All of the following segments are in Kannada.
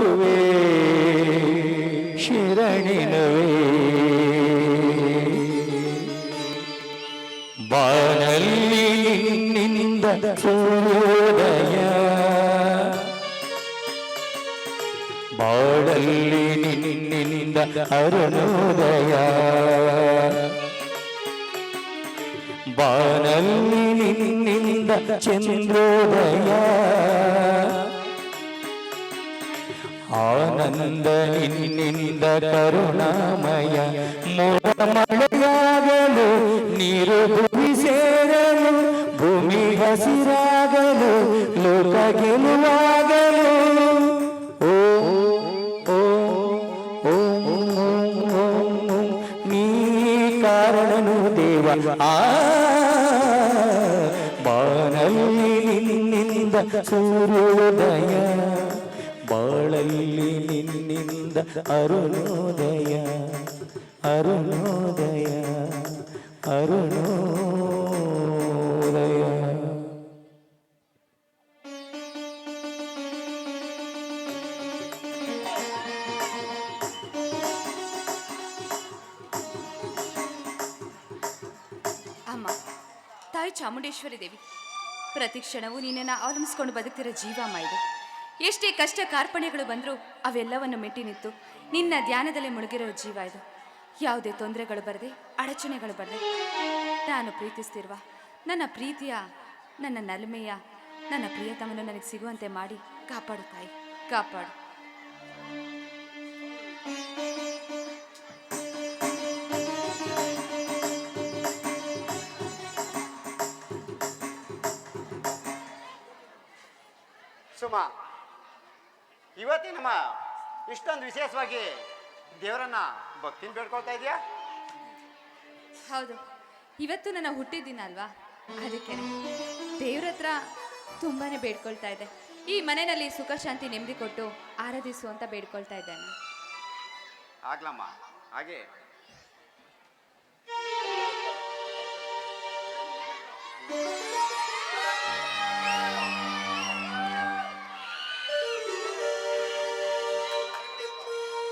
ಮಧುವೆ ಶಿರಣಿನವೇ ಬಾನಲ್ಲಿ ನಿನ್ನಿಂದ ಸೂರ್ಯೋದಯ ಬಾಳಲ್ಲಿ ನಿನ್ನಿಂದ ಅರುಣೋದಯ ಬಾನಲ್ಲಿ ನಿನ್ನಿಂದ ಚಂದ್ರೋದಯ ಆನಂದ ನಿನ್ನಿಂದ ಕರುಣಾಮಯ. ಮೋಡ ಮಳೆಯಾಗಲು, ನೀರು ಭೂಮಿ ಸೇರಲು, ಭೂಮಿ ಹಸಿರಾಗಲು, ಲೋಕ ಗೆಲುವಾಗಲು. ಓ ಓ ಓ ನೀ ಕಾರಣನು ದೇವ. ಆ ಬಾನಲ್ಲಿ ನಿನ್ನಿಂದ ಸೂರ್ಯೋದಯ. ಬಾಳಲ್ಲಿ ನಿನ್ನಿಂದ ಅರುಣೋದಯ ಅರುಣೋದಯ ಅರುಣೋದಯ. ಅಮ್ಮ, ತಾಯಿ ಚಾಮುಂಡೇಶ್ವರಿ ದೇವಿ, ಪ್ರತಿ ಕ್ಷಣವೂ ನೀನನ್ನ ಅವಲಂಬಿಸ್ಕೊಂಡು ಬದುಕ್ತಿರೋ ಜೀವ ಅಮ್ಮ ಇದು. ಎಷ್ಟೇ ಕಷ್ಟ ಕಾರ್ಪಣ್ಯಗಳು ಬಂದರೂ ಅವೆಲ್ಲವನ್ನು ಮೆಟ್ಟಿ ನಿಂತು ನಿನ್ನ ಧ್ಯಾನದಲ್ಲಿ ಮುಳುಗಿರೋ ಜೀವ ಇದು. ಯಾವುದೇ ತೊಂದರೆಗಳು ಬರದೆ, ಅಡಚಣೆಗಳು ಬರದೆ, ನಾನು ಪ್ರೀತಿಸ್ತಿರುವ ನನ್ನ ಪ್ರೀತಿಯ, ನನ್ನ ನಲ್ಮೆಯ, ನನ್ನ ಪ್ರಿಯತಮನು ನನಗೆ ಸಿಗುವಂತೆ ಮಾಡಿ ಕಾಪಾಡು ತಾಯಿ, ಕಾಪಾಡು. ಸುಮ ಇವತ್ತಿನ ನಮ್ಮ ಇಷ್ಟೊಂದು ವಿಶೇಷವಾಗಿ ದೇವರನ್ನ ಭಕ್ತಿನ ಬೇಡ್ಕೊಳ್ತಾ ಇದೆಯಾ? ಹೌದು. ಇವತ್ತು ನನ್ನ ಹುಟ್ಟಿದ್ದಿನ ಅಲ್ವಾ? ಅದಕ್ಕೆ ದೇವ್ರ ಹತ್ರ ತುಂಬಾನೇ ಬೇಡ್ಕೊಳ್ತಾ ಇದೆ. ಈ ಮನೆಯಲ್ಲಿ ಸುಖ ಶಾಂತಿ ನೆಮ್ಮದಿ ಕೊಟ್ಟು ಆರಾಧಿಸು ಅಂತ ಬೇಡ್ಕೊಳ್ತಾ ಇದ್ದೇನೆ. ಆಗ್ಲಮ್ಮ. ಹಾಗೆ. thank ಹಚ್ಕೊಳ್ತೀನಿ.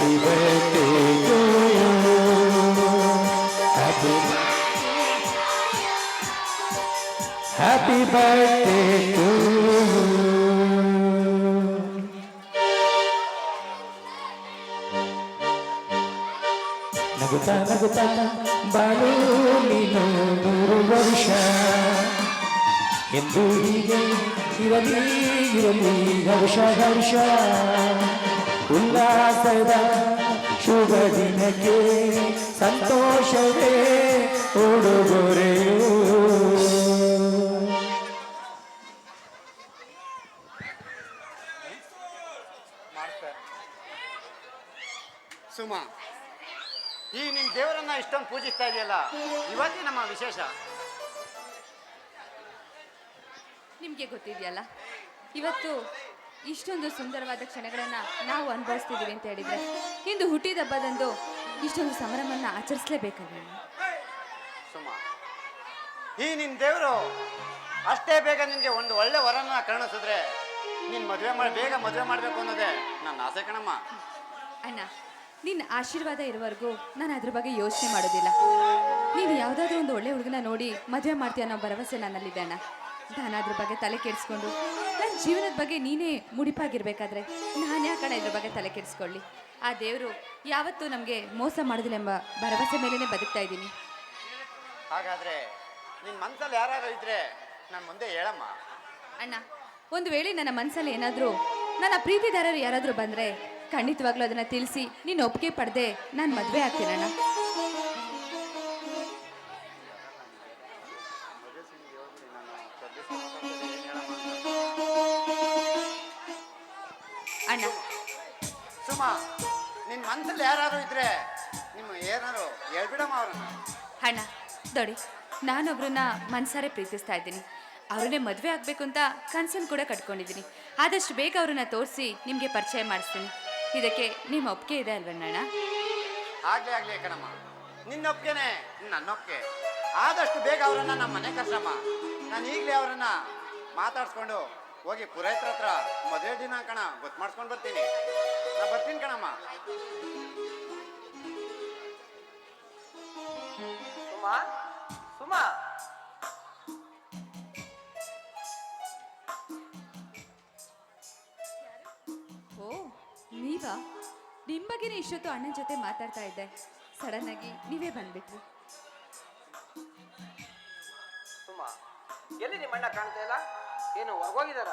Happy birthday to you. Happy Happy birthday to you. ನಗುತ್ತಾ ನಗುತ್ತಾ ಬಾಳು ನೀನು ನೂರು ವರ್ಷ ಎಂದು ಹೀಗೆ ಇರಲಿ ಇರಲಿ ಹರ್ಷ ಹರ್ಷ ಉಲ್ಲಾಸದ ಶುಭ ದಿನಕ್ಕೆ ಸಂತೋಷವೇ ಉಡುಗೊರೆಯು. ಸುಮ ಈ ನಿಮ್ ದೇವರನ್ನ ಇಷ್ಟೊಂದು ಪೂಜಿಸ್ತಾ ಇದೆಯಲ್ಲ ಇವತ್ತೇ ನಮ್ಮ ವಿಶೇಷ. ನಿಮಗೆ ಗೊತ್ತಿದೆಯಲ್ಲ ಇವತ್ತು ಇಷ್ಟೊಂದು ಸುಂದರವಾದ ಕ್ಷಣಗಳನ್ನು ನಾವು ಅನುಭವಿಸ್ತಿದ್ದೀವಿ ಅಂತ ಹೇಳಿದ್ರೆ ಇಂದು ಹುಟ್ಟಿದ ಹಬ್ಬದಂದು ಇಷ್ಟೊಂದು ಸಮರವನ್ನು ಆಚರಿಸಲೇಬೇಕಲ್ಲ ಸುಮ ಈ ನಿನ್ ದೇವರು ಅಷ್ಟೇ ಬೇಗ ನಿನ್ಗೆ ಒಂದು ಒಳ್ಳೆ ವರನ ಕರುಣಿಸಿದ್ರೆ ನೀನ್ ಮದುವೆ ಮಾಡಿ ಬೇಗ ಮದುವೆ ಮಾಡಬೇಕು ಅನ್ನೋದೇ ನನ್ನ ಆಸೆ ಕಣಮ್ಮ. ಅಣ್ಣ ನಿನ್ನ ಆಶೀರ್ವಾದ ಇರುವವರೆಗೂ ನಾನು ಅದ್ರ ಬಗ್ಗೆ ಯೋಚನೆ ಮಾಡೋದಿಲ್ಲ. ನೀನು ಯಾವುದಾದ್ರೂ ಒಂದು ಒಳ್ಳೆ ಹುಡುಗನ ನೋಡಿ ಮದುವೆ ಮಾಡ್ತೀಯ ಅನ್ನೋ ಭರವಸೆ ನನ್ನಲ್ಲಿದೆ ಅಣ್ಣ. ನಾನು ಅದ್ರ ಬಗ್ಗೆ ತಲೆ ಕೆಡಿಸ್ಕೊಂಡು ನನ್ನ ಜೀವನದ ಬಗ್ಗೆ ನೀನೇ ಮುಡಿಪಾಗಿರ್ಬೇಕಾದ್ರೆ ನಾನು ಕಣ ಇದ್ರ ಬಗ್ಗೆ ತಲೆ ಕೆಡಿಸ್ಕೊಳ್ಳಿ? ಆ ದೇವರು ಯಾವತ್ತೂ ನಮಗೆ ಮೋಸ ಮಾಡೋದಿಲ್ಲ ಎಂಬ ಭರವಸೆ ಮೇಲೇ ಬದುಕ್ತಾ ಇದ್ದೀನಿ. ಹಾಗಾದ್ರೆ ನಿನ್ನ ಮನಸ್ಸಲ್ಲಿ ಯಾರು ಇದ್ರೆ ನಾನು ಮುಂದೆ ಹೇಳಮ್ಮ. ಅಣ್ಣ ಒಂದು ವೇಳೆ ನನ್ನ ಮನಸ್ಸಲ್ಲಿ ಏನಾದರೂ ನನ್ನ ಪ್ರೀತಿದಾರರು ಯಾರಾದರೂ ಬಂದರೆ ಖಂಡಿತವಾಗ್ಲೂ ಅದನ್ನು ತಿಳಿಸಿ ನೀನು ಒಪ್ಪಿಗೆ ಪಡೆದೆ ನಾನು ಮದುವೆ ಆಗ್ತೀನಣ್ಣ ಸುಮಾ ನಿನ್ನ ಮನಸ್ಸಲ್ಲಿ ಯಾರಾದ್ರು ಇದ್ರೆ ನಿಮ್ಮ ಏನಾರು ಹೇಳ್ಬಿಡಮ್ಮ ಅವ್ರನ್ನ. ಅಣ್ಣ ದೊಡಿ ನಾನೊಬ್ರನ್ನ ಮನ್ಸಾರೆ ಪ್ರೀತಿಸ್ತಾ ಇದ್ದೀನಿ. ಅವ್ರನ್ನೇ ಮದುವೆ ಆಗಬೇಕು ಅಂತ ಕನ್ಸನ್ನು ಕೂಡ ಕಟ್ಕೊಂಡಿದ್ದೀನಿ. ಆದಷ್ಟು ಬೇಗ ಅವ್ರನ್ನ ತೋರಿಸಿ ನಿಮಗೆ ಪರಿಚಯ ಮಾಡಿಸ್ತೀನಿ. ಇದಕ್ಕೆ ನಿಮ್ಮ ಒಪ್ಪಿಗೆ ಇದೆ ಅಲ್ವಣ್ಣ ಆಗ್ಲೇ ಆಗ್ಲೇ ಕಣಮ್ಮ. ನಿನ್ನ ಒಪ್ಪಿಗೆನೆ ನನ್ನ ಒಪ್ಪಿಗೆ. ಆದಷ್ಟು ಬೇಗ ಅವರನ್ನ ನಮ್ಮ ಮನೆ ಕರ್ಸಮ್ಮ. ನಾನು ಈಗಲೇ ಅವರನ್ನ ಮಾತಾಡ್ಸ್ಕೊಂಡು ಹೋಗಿ ಪುರೋಹಿತರ ಹತ್ರ ಮದುವೆ ದಿನ ಕಣ ಗೊತ್ತು ಮಾಡ್ಸ್ಕೊಂಡು ಬರ್ತೀನಿ. ನಾ ಬರ್ತೀನಿ ಕಣಮ್ಮ. ಸುಮಾ ಸುಮಾ. ಓ ನೀವಾ? ನಿಮ್ಮ ಬಗ್ಗೆನೇ ಇಷ್ಟೊತ್ತು ಅಣ್ಣನ ಜೊತೆ ಮಾತಾಡ್ತಾ ಇದ್ದೆ. ಸಡನ್ ಆಗಿ ನೀವೇ ಬಂದ್ಬಿಟ್ರಿ. ಸುಮಾ ಎಲ್ಲಿ ನಿಮ್ಮ ಅಣ್ಣ ಕಾಣ್ತಾ ಇಲ್ಲ? ಏನು ಹೊರಗೋಗಿದಾರ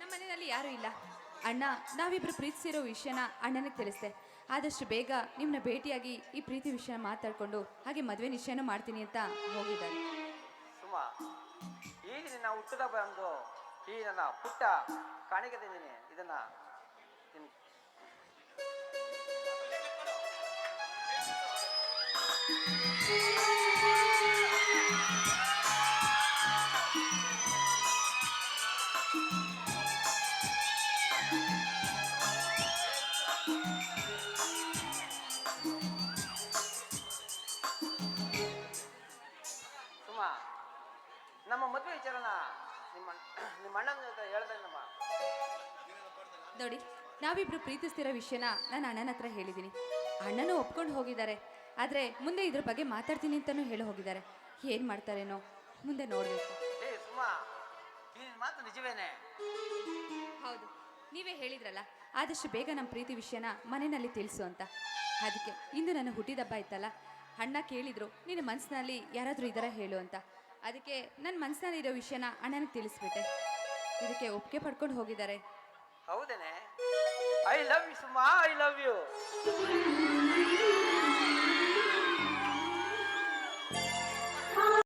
ನಮ್ಮ ಮನೆಯಲ್ಲಿ ಯಾರೂ ಇಲ್ಲ. ಅಣ್ಣ, ನಾವಿಬ್ರು ಪ್ರೀತಿಸಿರೋ ವಿಷಯನ ಅಣ್ಣನಿಗೆ ತಿಳಿಸ್ದೆ. ಆದಷ್ಟು ಬೇಗ ನಿಮ್ಮನ್ನ ಭೇಟಿಯಾಗಿ ಈ ಪ್ರೀತಿ ವಿಷಯ ಮಾತಾಡ್ಕೊಂಡು ಹಾಗೆ ಮದುವೆ ನಿಶ್ಚಯನ ಮಾಡ್ತೀನಿ ಅಂತ ಹೋಗಿದ್ದಾರೆ. ಸುಮಾ, ಈಗ ನಿನ್ನ ಹುಟ್ಟದ ಬಂದು ಈ ನನ್ನ ಪುಟ್ಟ ಕಾಣಿಕೆ ತಂದಿನಿ ಇದನ್ನ ನಿನ್ ವಿಚಾರನ ನಿಮ್ಮ ನಿಮ್ಮ ಅಣ್ಣನ ಜೊತೆ ಹೇಳ್ದೆ ನಮ್ಮ. ನೋಡಿ ನಾವಿಬ್ರು ಪ್ರೀತಿಸ್ತಿರೋ ವಿಷಯನ ನಾನು ಅಣ್ಣನ ಹತ್ರ ಹೇಳಿದ್ದೀನಿ ಅಣ್ಣನೂ ಒಪ್ಕೊಂಡು ಹೋಗಿದ್ದಾರೆ. ಆದರೆ ಮುಂದೆ ಇದ್ರ ಬಗ್ಗೆ ಮಾತಾಡ್ತೀನಿ ಅಂತಲೂ ಹೇಳಿ ಹೋಗಿದ್ದಾರೆ. ಏನು ಮಾಡ್ತಾರೇನೋ ಮುಂದೆ ನೋಡಬೇಕು. ಏ ಸುಮಾ ಈ ಮಾತು ನಿಜವೇನೆ? ಹೌದು ನೀವೇ ಹೇಳಿದ್ರಲ್ಲ ಆದಷ್ಟು ಬೇಗ ನಮ್ಮ ಪ್ರೀತಿ ವಿಷಯನ ಮನೆಯಲ್ಲಿ ತಿಳಿಸು ಅಂತ. ಅದಕ್ಕೆ ಇಂದು ನನ್ನ ಹುಟ್ಟಿದಬ್ಬ ಇತ್ತಲ್ಲ ಅಣ್ಣ ಕೇಳಿದ್ರು ನಿನ್ನ ಮನಸ್ಸಿನಲ್ಲಿ ಯಾರಾದರೂ ಇದರ ಹೇಳು ಅಂತ. ಅದಕ್ಕೆ ನನ್ನ ಮನಸ್ಸಿನಲ್ಲಿರೋ ವಿಷಯನ ಅಣ್ಣನಿಗೆ ತಿಳಿಸ್ಬಿಟ್ಟೆ. ಇದಕ್ಕೆ ಒಪ್ಪಿಗೆ ಪಡ್ಕೊಂಡು ಹೋಗಿದ್ದಾರೆ. ಹೌದೇನೆ? I love you Suma I love you